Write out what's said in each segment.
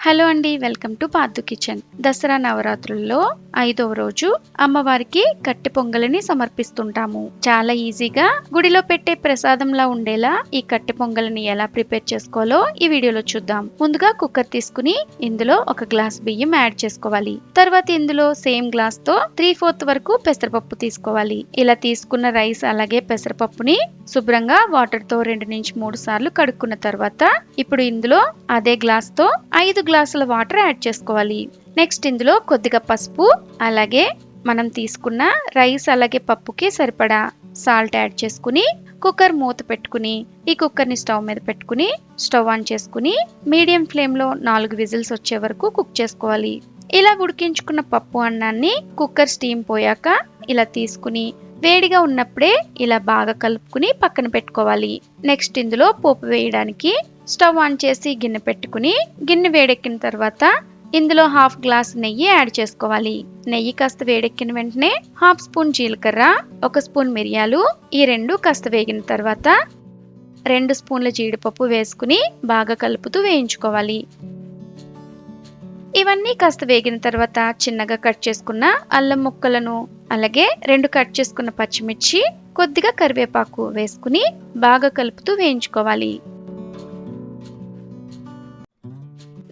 Hello అండి welcome to Padu kitchen. Dasara నవరాత్రుల్లో ఐదవ రోజు అమ్మవారికి కట్టి పొంగలిని సమర్పిస్తుంటాము. చాలా ఈజీగా గుడిలో పెట్టే ప్రసాదంలా ఉండేలా ఈ కట్టి పొంగలిని ఎలా ప్రిపేర్ చేసుకోవాలో ఈ వీడియోలో చూద్దాం. ముందుగా కుక్కర్ తీసుకుని ఇందులో ఒక గ్లాస్ బియ్యం యాడ్ చేసుకోవాలి. తర్వాత ఇందులో సేమ్ గ్లాస్తో త్రీ ఫోర్త్ వరకు పెసరపప్పు తీసుకోవాలి. ఇలా తీసుకున్న రైస్ అలాగే పెసరపప్పుని శుభ్రంగా వాటర్తో రెండు నుంచి మూడు సార్లు కడుక్కున్న తర్వాత ఇప్పుడు ఇందులో అదే గ్లాస్తో ఐదు గ్లాసుల వాటర్ యాడ్ చేసుకోవాలి. నెక్స్ట్ ఇందులో కొద్దిగా పసుపు అలాగే మనం తీసుకున్న రైస్ అలాగే పప్పుకి సరిపడా సాల్ట్ యాడ్ చేసుకుని కుక్కర్ మూత పెట్టుకుని ఈ కుక్కర్ని స్టవ్ మీద పెట్టుకుని స్టవ్ ఆన్ చేసుకుని మీడియం ఫ్లేమ్లో నాలుగు విజిల్స్ వచ్చే వరకు కుక్ చేసుకోవాలి. ఇలా ఉడికించుకున్న పప్పు అన్నాన్ని కుక్కర్ స్టీమ్ పోయాక ఇలా తీసుకుని వేడిగా ఉన్నప్పుడే ఇలా బాగా కలుపుకుని పక్కన పెట్టుకోవాలి. నెక్స్ట్ ఇందులో పోపు వేయడానికి స్టవ్ ఆన్ చేసి గిన్నె పెట్టుకుని గిన్నె వేడెక్కిన తర్వాత ఇందులో హాఫ్ గ్లాస్ నెయ్యి యాడ్ చేసుకోవాలి. నెయ్యి కాస్త వేడెక్కిన వెంటనే హాఫ్ స్పూన్ జీలకర్ర ఒక స్పూన్ మిరియాలు ఈ రెండు కాస్త వేగిన తర్వాత రెండు స్పూన్ల జీడిపప్పు వేసుకుని బాగా కలుపుతూ వేయించుకోవాలి. ఇవన్నీ కాస్త వేగిన తర్వాత చిన్నగా కట్ చేసుకున్న అల్లం ముక్కలను అలాగే రెండు కట్ చేసుకున్న పచ్చిమిర్చి కొద్దిగా కరివేపాకు వేసుకుని బాగా కలుపుతూ వేయించుకోవాలి.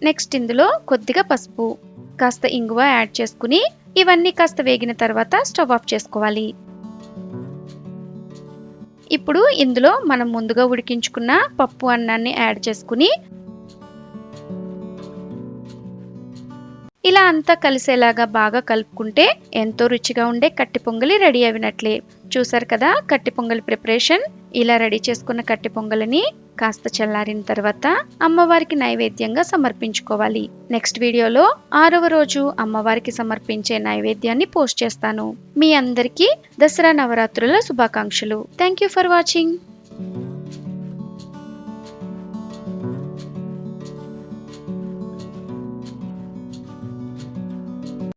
నెక్స్ట్ ఇందులో కొద్దిగా పసుపు కాస్త ఇంగువ యాడ్ చేసుకుని ఇవన్నీ కాస్త వేగిన తర్వాత స్టవ్ ఆఫ్ చేసుకోవాలి. ఇప్పుడు ఇందులో మనం ముందుగా ఉడికించుకున్న పప్పు అన్నాన్ని యాడ్ చేసుకుని ఇలా అంతా కలిసేలాగా బాగా కలుపుకుంటే ఎంతో రుచిగా ఉండే కట్టి పొంగలి రెడీ అయినట్లే. చూసారు కదా కట్టి పొంగలి ప్రిపరేషన్? ఇలా రెడీ చేసుకున్న కట్టి పొంగలిని కాస్త చల్లారిన తర్వాత అమ్మవారికి నైవేద్యంగా సమర్పించుకోవాలి. నెక్స్ట్ వీడియోలో ఆరవ రోజు అమ్మవారికి సమర్పించే నైవేద్యాన్ని పోస్ట్ చేస్తాను. మీ అందరికీ దసరా నవరాత్రుల శుభాకాంక్షలు. Thank you for watching.